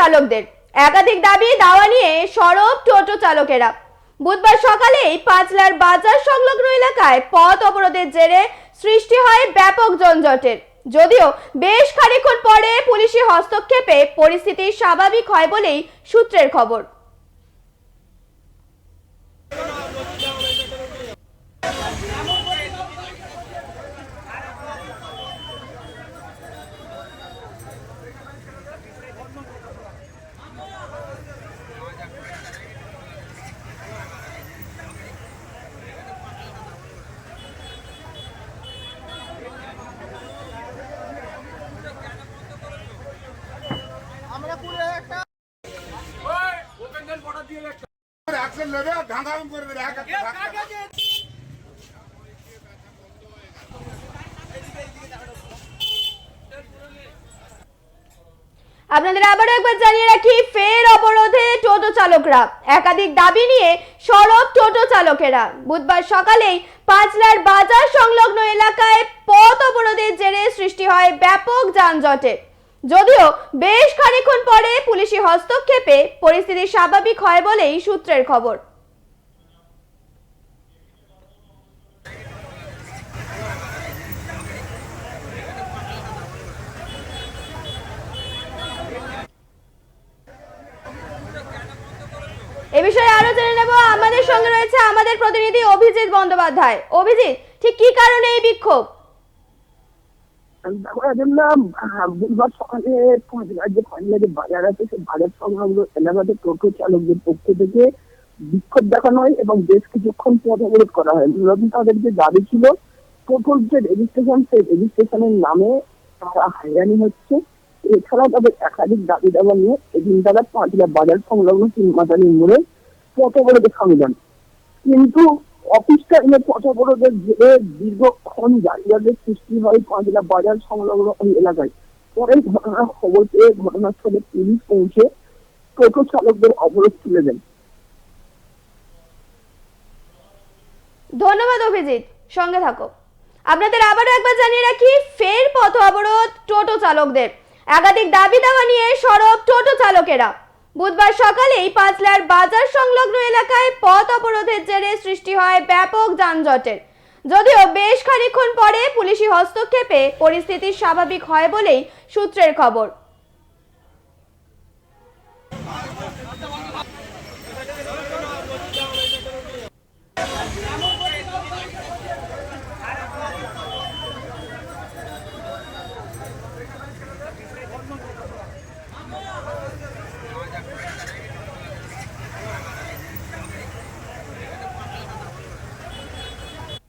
চালকদের। একাধিক দাবি দাওয়া নিয়ে সরব টোটো চালকেরা। বুধবার সকালেই পাঁচলার বাজার সংলগ্ন এলাকায় পথ অবরোধের জেরে সৃষ্টি হয় ব্যাপক জনজটের যদিও বেশ খানিক্ষণ পরে পুলিশি হস্তক্ষেপে পরিস্থিতি স্বাভাবিক হয় বলেই সূত্রের খবর। আপনাদের আবারও একবার জানিয়ে রাখি, ফের অবরোধে টোটো চালকরা। একাধিক দাবি নিয়ে সরব টোটো চালকেরা। বুধবার সকালেই পাঁচলার বাজার সংলগ্ন এলাকায় পথ অবরোধের জেরে সৃষ্টি হয় ব্যাপক যানজটের যদিও বেশ খানিকক্ষণ পরে পুলিশি হস্তক্ষেপে পরিস্থিতি স্বাভাবিক হয় বলেই সূত্রের খবর। এ বিষয়ে আরও জেনে নেব। আমাদের সঙ্গে রয়েছে আমাদের প্রতিনিধি অভিজিৎ বন্দ্যোপাধ্যায়। অভিজিৎ, ঠিক কি কারণে এই বিক্ষোভ? বুধবার সকালে যে যে বাজার আছে বাজার সংলগ্ন এলাকাতে টোটো চালকদের পক্ষ থেকে বিক্ষোভ দেখানো হয় এবং বেশ কিছুক্ষণ করা হয় তাদের যে দাবি ছিল টোটোর যে রেজিস্ট্রেশন সেই রেজিস্ট্রেশনের নামে তারা হয়রানি হচ্ছে। এছাড়া তাদের একাধিক দাবি দাবা নিয়ে এদিন তারা পাঁচলা বাজার সংলগ্ন চিনমাতানি মোড়ে পথ অবরোধে সামিল কিন্তু দীর্ঘক্ষণ সৃষ্টি হয় পাঁচলা বাজার সংলগ্ন ওই এলাকায়। পরে ঘটনার খবর পেয়ে ঘটনাস্থলে পুলিশ পৌঁছে টোটো চালকদের অবরোধ তুলে দেন। ধন্যবাদ অভিজিৎ, সঙ্গে থাকো। আপনাদের আবারও একবার জানিয়ে রাখি, ফের পথ অবরোধ টোটো চালকদের। একাধিক দাবি দাওয়া নিয়ে সরব টোটো চালকেরা। বুধবার সকালে এই পাঁচলার বাজার সংলগ্ন এলাকায় পথ অবরোধের জেরে সৃষ্টি হয় ব্যাপক যানজটের। যদিও বেশ খানিক্ষণ পরে পুলিশি হস্তক্ষেপে পরিস্থিতি স্বাভাবিক হয় বলেই সূত্রের খবর।